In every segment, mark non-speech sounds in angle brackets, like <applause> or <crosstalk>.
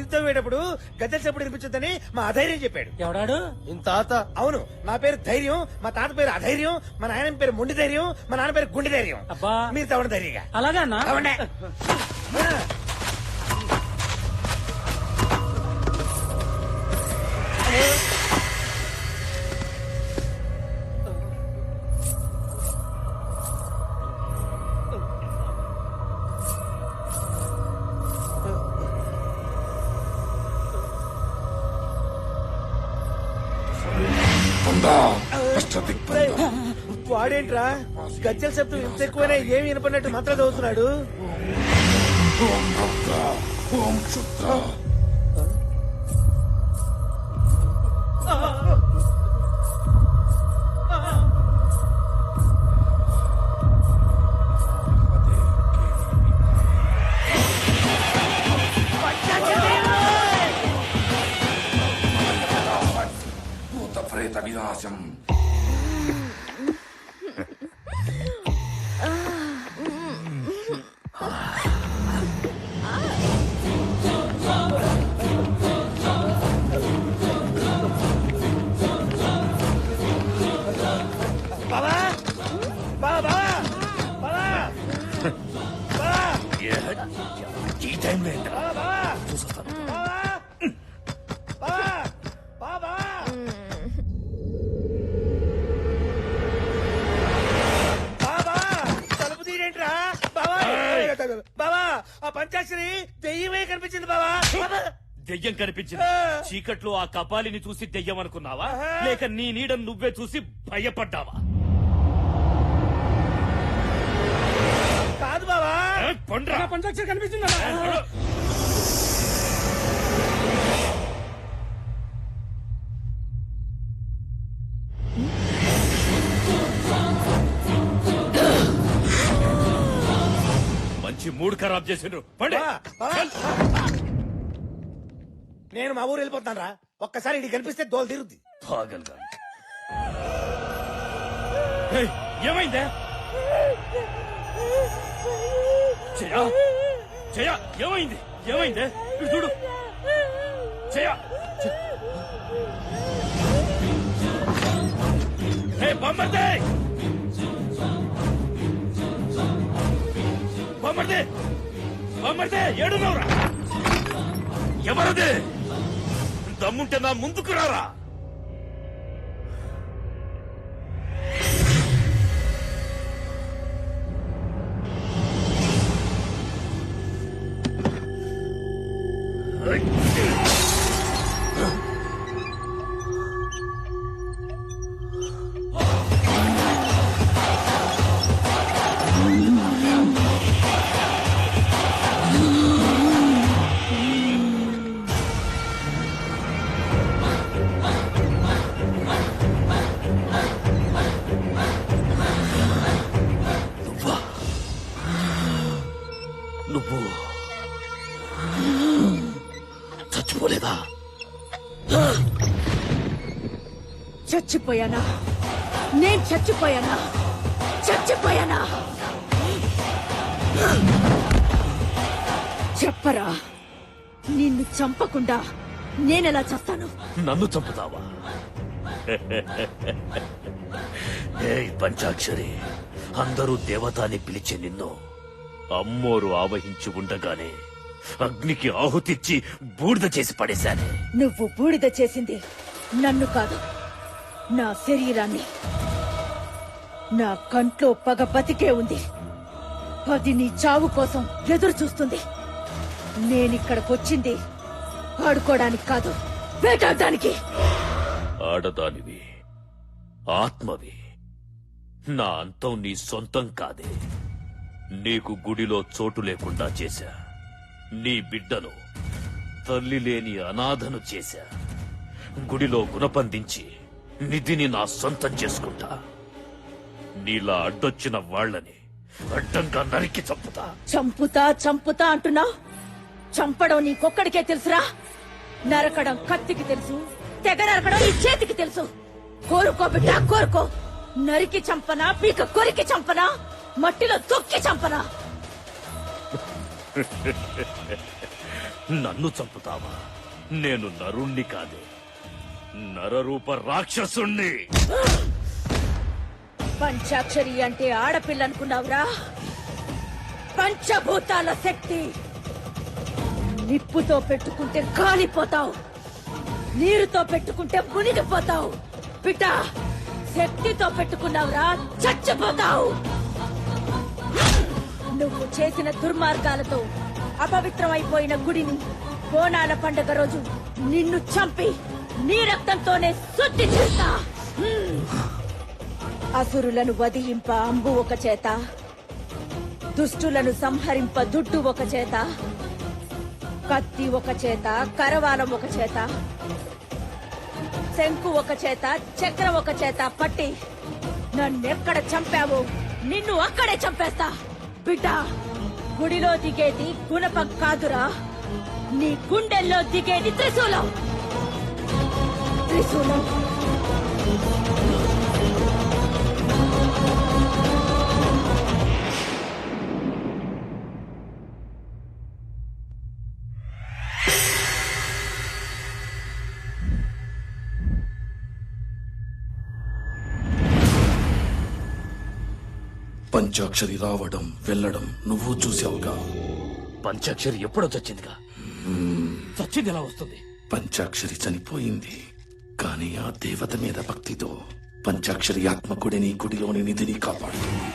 తీర్థమేటప్పుడు గద్దెల చెప్పుడు వినిపించొద్దని మా అధైర్యం చెప్పాడు. ఎవడాడు? ఇంత తాత. అవును నా పేరు ధైర్యం మా తాత పేరు అధైర్యం మా నాయన పేరు మొండి ధైర్యం మా నాన్న పేరు గుండె ధైర్యం అబ్బా. మీరు తవ్వండి ధైర్యంగా. అలాగా అన్నా? తవ్వండి. <laughs> వాడేంట్రా? గజ్జల శబ్దం ఇంత ఎక్కువైనా ఏమి వినపడినట్టు మంత్రం చదువుతున్నాడు. భూత ఈ బావా ఆ పంచాక్షరి దెయ్యమే కనిపించింది బావా. దెయ్యం కనిపించింది చీకట్లో ఆ కపాలిని చూసి దెయ్యం అనుకున్నావా లేక నీ నీడను నువ్వే చూసి భయపడ్డావా? పండ్రా పంచాక్షరి కనిపిస్తుందా? మంచి మూడ్ ఖరాబ్ చేసిండ్రు. పండి. నేను మా ఊరు వెళ్ళిపోతాను రా ఒక్కసారి ఇది కనిపిస్తే దోలు తీరుద్ది. పాగల్ ఏమైందే? జయ జయ ఏమైంది? ఏమైంది? ఇటు చూడు. జయ జ- బొమ్మర్దే! బొమ్మర్దే! బొమ్మర్దే ఏడునవరా ఎవరదే? దమ్ముంటే నా ముందుకు రారా? నువ్వు చచ్చిపోయానా? నేను చచ్చిపోయానా? చచ్చిపోయానా? చెప్పరా నిన్ను చంపకుండా నేనెలా చస్తాను? నన్ను చంపుతావా? పంచాక్షరి అందరూ దేవత అని పిలిచే నిన్ను అమ్మోరు ఆవహించి ఉండగానే అగ్నికి ఆహుతిచ్చి బూడిద చేసి పడేశానే. నువ్వు బూడిద చేసింది నన్ను కాదు. నా శరీరాన్ని. నా కంట్లో పగ బతికే ఉంది. అది నీ చావు కోసం ఎదురు చూస్తుంది. నేనిక్కడికొచ్చింది ఆడుకోవడానికి కాదు వేటాడడానికి. ఆడదానివి ఆత్మవి. నా అంతం నీ సొంతం కాదే. నీకు గుడిలో చోటు లేకుండా చేశా. నీ బిడ్డను తల్లి లేని అనాథను చేశా. గుడిలో గుణపందించి నిధిని నా సొంతం చేసుకుంటా. నీలా అడ్డొచ్చిన వాళ్ళని అడ్డంగా నరికి చంపుతా. చంపుతా చంపుతా అంటున్నా? చంపడం నీకొక్కడికే తెలుసురా? నరకడం కత్తికి తెలుసు తెగ నరకడం ఈ చేతికి తెలుసు. కోరుకో బిడ్డ కోరుకో. నరికి చంపనా పీక కొరికి చంపనా మట్టిలో తొక్కి చంపనా? నన్ను చంపుతావా? నేను నరుణ్ణి కాదు. నరరూప రాక్షసుణ్ణి. పంచాక్షరి అంటే ఆడపిల్ల అనుకున్నావురా పంచభూతాల శక్తి. నిప్పుతో పెట్టుకుంటే కాలిపోతావు. నీరుతో పెట్టుకుంటే మునిగిపోతావు. బిడ్డ శక్తితో పెట్టుకున్నావురా చచ్చిపోతావు. నువ్వు చేసిన దుర్మార్గాలతో అపవిత్రమైపోయిన గుడిని బోనాల పండగ రోజు నిన్ను చంపి నీ రక్తంతోనే శుద్ధి చేస్తా అసురులను వధింప అంబు ఒక చేత దుష్టులను సంహరింప దుడ్డు ఒక చేత కత్తి ఒక చేత కరవాలం ఒక చేత శంకు ఒక చేత చక్రం ఒక చేత పట్టి నన్నెక్కడ చంపావో నిన్ను అక్కడే చంపేస్తా బిడ్డ గుడిలో దిగేది గుణపం కాదురా నీ గుండెల్లో దిగేది త్రిశూలం త్రిశూలం పంచాక్షరి రావడం వెళ్ళడం నువ్వు చూసావుగా? పంచాక్షరి ఎప్పుడో చచ్చిందిగా? చచ్చింది ఎలా వస్తుంది? పంచాక్షరి చనిపోయింది. కానీ ఆ దేవత మీద భక్తితో పంచాక్షరి ఆత్మకుడిని గుడిలోని నిధిని కాపాడు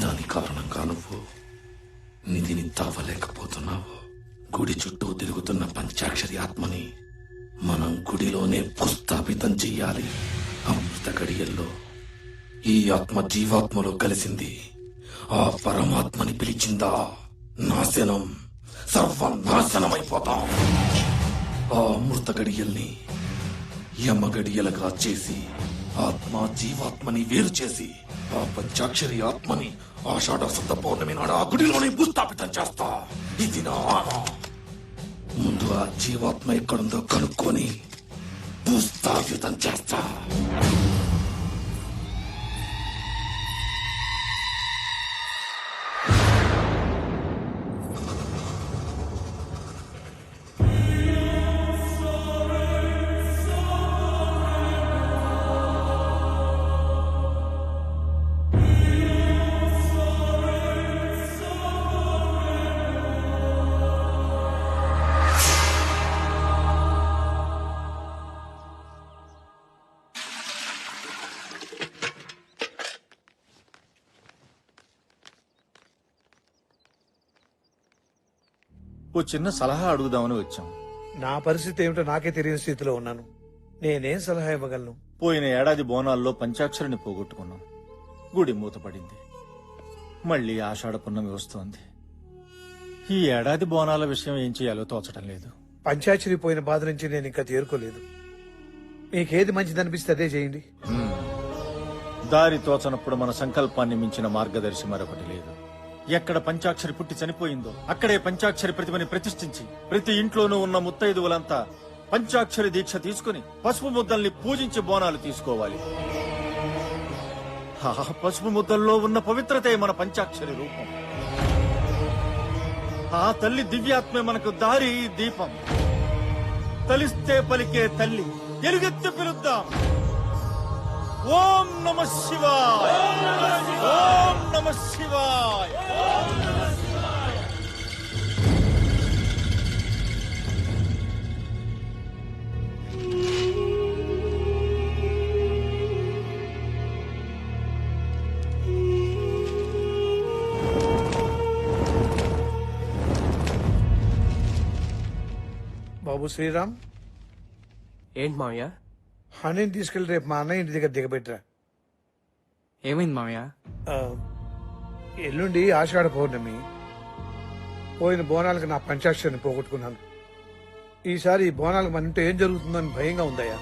దాని కారణంగా నువ్వు నిధిని తావలేకపోతున్నావు. గుడి చుట్టూ తిరుగుతున్న పంచాక్షరి ఆత్మని మనం గుడిలోనే భూస్థాపితం చెయ్యాలి. అమృత గడియల్లో ఈ ఆత్మ జీవాత్మలో కలిసింది. ఆ పరమాత్మని పిలిచిందా? నాశనం. సర్వనాశనమైపోతాం. ఆ అమృత గడియల్ని యమ గడియలుగా చేసి ఆత్మ జీవాత్మని వేరు చేసి ఆ పంచాక్షరి ఆత్మని ఆషాఢ శుద్ధ పౌర్ణమి నాడు ఆ గుడిలోనే భూస్థాపితం చేస్తా. ఇది నా ముందు ఆ జీవాత్మ ఎక్కడుందో కనుక్కొని భూస్థాపితం చేస్తా. ఓ చిన్న సలహా అడుగుదామని వచ్చాం. నా పరిస్థితి ఏమిటో నాకే తెలియని స్థితిలో ఉన్నాను. నేనేం సలహా ఇవ్వగలను? పోయిన ఏడాది బోనాల్లో పంచాక్షరిని పోగొట్టుకున్నాం. గుడి మూతపడింది. మళ్ళీ ఆషాఢ పున్నమి వస్తోంది. ఈ ఏడాది బోనాల విషయం ఏం చేయాలో తోచడం లేదు. పంచాయతీ పోయిన బాధ నుంచి నేను ఇంకా తేరుకోలేదు. మీకేది మంచిది అనిపిస్తే అదే చేయండి. దారి తోచనప్పుడు మన సంకల్పాన్ని మించిన మార్గదర్శి మరొకటి లేదు. ఎక్కడ పంచాక్షరి పుట్టి చనిపోయిందో అక్కడే పంచాక్షరి ప్రతిమని ప్రతిష్ఠించి ప్రతి ఇంట్లోనూ ఉన్న ముత్తైదువులంతా పంచాక్షరి దీక్ష తీసుకుని పసుపు ముద్దల్ని పూజించి బోనాలు తీసుకోవాలి. ఆ పసుపు ముద్దల్లో ఉన్న పవిత్రతే మన పంచాక్షరి రూపం. ఆ తల్లి దివ్యాత్మే మనకు దారి దీపం. తలిస్తే పలికే తల్లి ఎలుగెత్తి పిలుద్దాం. ఓం నమ శివాయ. ఓం నమ శివాయ. బాబు శ్రీరామ్. ఏంటి మావయ్య? హనీని తీసుకెళ్ళి రేపు మా అన్నయ్య ఇంటి దగ్గర దిగబెట్టరా. ఏమైంది మావయ్య ఆ, ఎల్లుండి ఆషాఢ పౌర్ణమి. పోయిన బోనాలకు నా పంచాక్షరిని పోగొట్టుకున్నాను. ఈసారి ఈ బోనాలకు మన ఇంట్లో ఏం జరుగుతుందని భయంగా ఉందయ్యా.